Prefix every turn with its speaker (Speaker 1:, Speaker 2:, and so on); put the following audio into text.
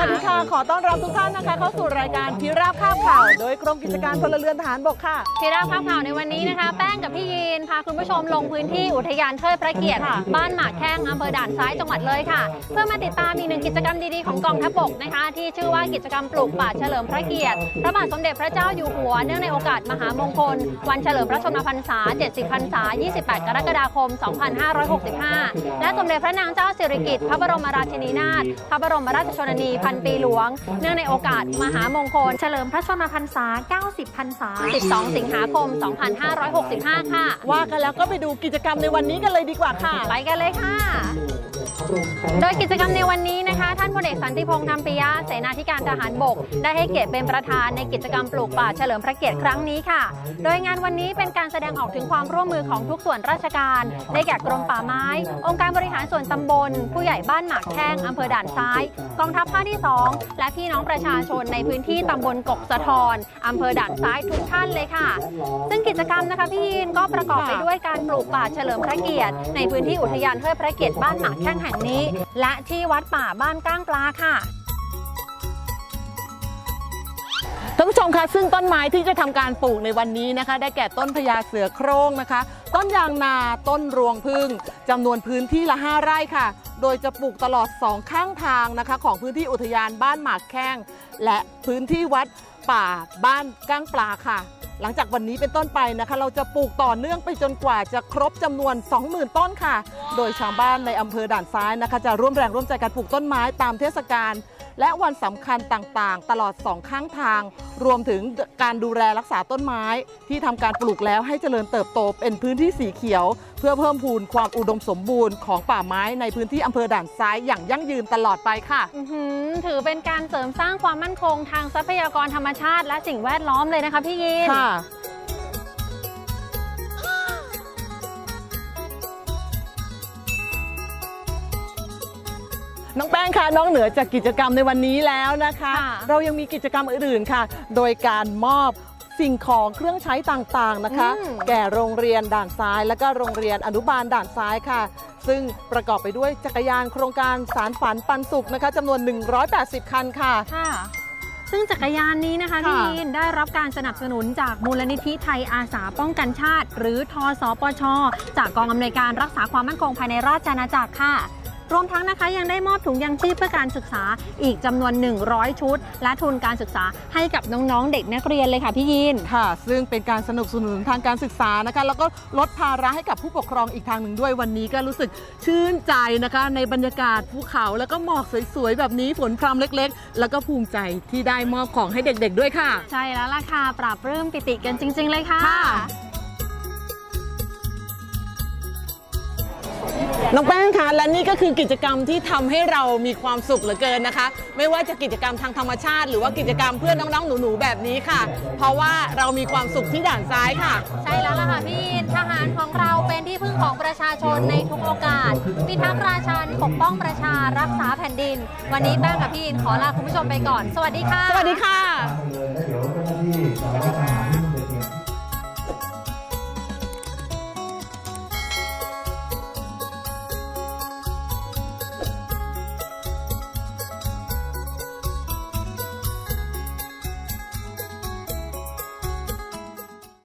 Speaker 1: วัสดีค่ะ ขอต้อนรับทุกท่านนะคะ เข้าสู่รายการพิราบข้ามข่าว โดยกรมกิจการพลเรือนทหารบกค่ะ
Speaker 2: ทีราบภาพข่าวในวันนี้นะคะ แป้งกับพี่ยีนพาคุณผู้ชมลงพื้นที่อุทยานเทิดพระเกียรติ
Speaker 1: ค่ะ
Speaker 2: บ้านหมากแข้งอำเภอด่านซ้ายจังหวัดเลยค่ะ เพื่อมาติดตามอีกหนึ่งกิจกรรมดีๆของกองทัพบกนะคะ ที่ชื่อว่ากิจกรรมปลูกป่าเฉลิมพระเกียรติ พระบาทสมเด็จพระเจ้าอยู่หัว เนื่องในโอกาสมหามงคล วันเฉลิมพระชนมพรรษา 70 พรรษา 28 กรกฎาคม 2565 และสมเด็จพระนางเจ้าสิริกิติ์พระบรมราชินีนาถพระบรมราชชนนีพันปีหลวง เนื่องในโอกาสมหามงคล เฉลิมพระชนมพรรษา 90 พรรษา 12 สิงหาคม 2565 ค่ะ
Speaker 1: ว่ากันแล้วก็ไปดูกิจกรรมในวันนี้กันเลยดีกว่าค่ะ
Speaker 2: ไปกันเลยค่ะ โดยกิจกรรมในวันนี้นะคะ ท่านพลเอกสันติพงษ์ธรรมปิยะเสนาธิการทหารบก ได้ให้เกียรติเป็นประธานในกิจกรรมปลูกป่าเฉลิมพระเกียรติครั้งนี้ค่ะ โดยงานวันนี้เป็นการแสดงออกถึงความร่วมมือของทุกส่วนราชการ ได้แก่กรมป่าไม้ องค์การบริหารส่วนตำบล ผู้ใหญ่บ้านหมากแข้งอำเภอด่านซ้าย กองทัพภาคที่ 2 และพี่น้องประชาชนในพื้นที่ตำบลกกสะทอนอำเภอด่านซ้ายทุกท่านเลยค่ะ ซึ่งกิจกรรมนะคะพี่ยินก็ประกอบไปด้วยการปลูกป่าเฉลิมพระเกียรติ ในพื้นที่อุทยานเทิดพระเกียรติบ้านหมากแข้งแห่งนี้ และที่วัดป่าบ้านก้างปลาค่ะ
Speaker 1: ท่านผู้ชมคะซึ่งต้นไม้ที่จะทำการปลูกในวันนี้นะคะ ได้แก่ต้นพญาเสือโคร่งนะคะ ต้นยางนาต้นรวงพึ่งจำนวนพื้นที่ละ 5 ไร่ค่ะ โดยจะปลูกตลอด 2 ข้างทางนะคะ ของพื้นที่อุทยานบ้านหมากแข้ง และพื้นที่วัดป่าบ้านก้างปลาค่ะ หลังจากวันนี้เป็นต้นไปนะคะ เราจะปลูกต่อเนื่องไปจนกว่าจะครบจำนวน 20,000 ต้นค่ะ โดยชาวบ้านในอำเภอด่านซ้ายนะคะ จะร่วมแรงร่วมใจกันปลูกต้นไม้ตามเทศกาล และวันสำคัญต่างๆ ตลอดสองข้างทาง รวมถึงการดูแลรักษาต้นไม้ ที่ทำการปลูกแล้วให้เจริญเติบโตเป็นพื้นที่สีเขียว เพื่อเพิ่มพูนความอุดมสมบูรณ์ของป่าไม้ในพื้นที่อำเภอด่านซ้ายอย่างยั่งยืนตลอดไปค่ะ
Speaker 2: อื้อหือถือเป็นการเสริมสร้างความมั่นคงทางทรัพยากรธรรมชาติและสิ่งแวดล้อมเลยนะคะพี่ยิน
Speaker 1: ค่ะ น้องแป้งค่ะน้องเหนือจากกิจกรรมในวันนี้แล้วนะคะ
Speaker 2: ค่ะ
Speaker 1: เรายังมีกิจกรรมอื่นๆค่ะ โดยการมอบสิ่งของเครื่องใช้ต่างๆนะคะ
Speaker 2: อืม
Speaker 1: แก่โรงเรียนด่านซ้าย และก็โรงเรียนอนุบาลด่านซ้ายค่ะ ซึ่งประกอบไปด้วยจักรยานโครงการสารฝันปันสุขนะคะจำนวน 180 คันค่ะ
Speaker 2: ค่ะ ซึ่งจักรยานนี้นะคะ
Speaker 1: ค่ะ
Speaker 2: พี่ยินได้รับการสนับสนุนจากมูลนิธิไทยอาสาป้องกันชาติ หรือทสปช จากกองอำนวยการรักษาความมั่นคงภายในราชอาณาจักรค่ะ รวมทั้งนะคะยังได้มอบถุงยางชีพเพื่อการศึกษาอีกจำนวน 100 ชุด และทุนการศึกษาให้กับน้องๆ เด็กนักเรียนเลยค่ะพี่ยิน
Speaker 1: ค่ะ ซึ่งเป็นการสนับสนุนทางการศึกษานะคะ แล้วก็ลดภาระให้กับผู้ปกครองอีกทางหนึ่งด้วยวันนี้ก็รู้สึกชื่นใจนะคะ ในบรรยากาศภูเขาแล้วก็หมอกสวยๆ แบบนี้ฝนพรำเล็กๆ แล้วก็ภูมิใจที่ได้มอบของให้เด็กๆด้วยค่ะ
Speaker 2: ใช่แล้วล่ะค่ะ ปราบรื้มปิติกันจริง ๆ เลยค่ะ
Speaker 1: น้องแป้งคะและนี่ก็คือกิจกรรมที่ทำให้เรามีความสุขเหลือเกินนะคะ ไม่ว่าจะกิจกรรมทางธรรมชาติ หรือว่ากิจกรรมเพื่อนน้องๆหนูๆแบบนี้ค่ะ เพราะว่าเรามีความสุขที่ด่านซ้ายค่ะ
Speaker 2: ใช่แล้วล่ะค่ะพี่ยินทหารของเราเป็นที่พึ่งของประชาชนในทุกโอกาสพิทักษ์ราชันปกป้องประชารักษาแผ่นดิน วันนี้แป้งกับพี่ยินขอลาคุณผู้ชมไปก่อน สวัสดีค่ะ
Speaker 1: สวัสดีค่ะ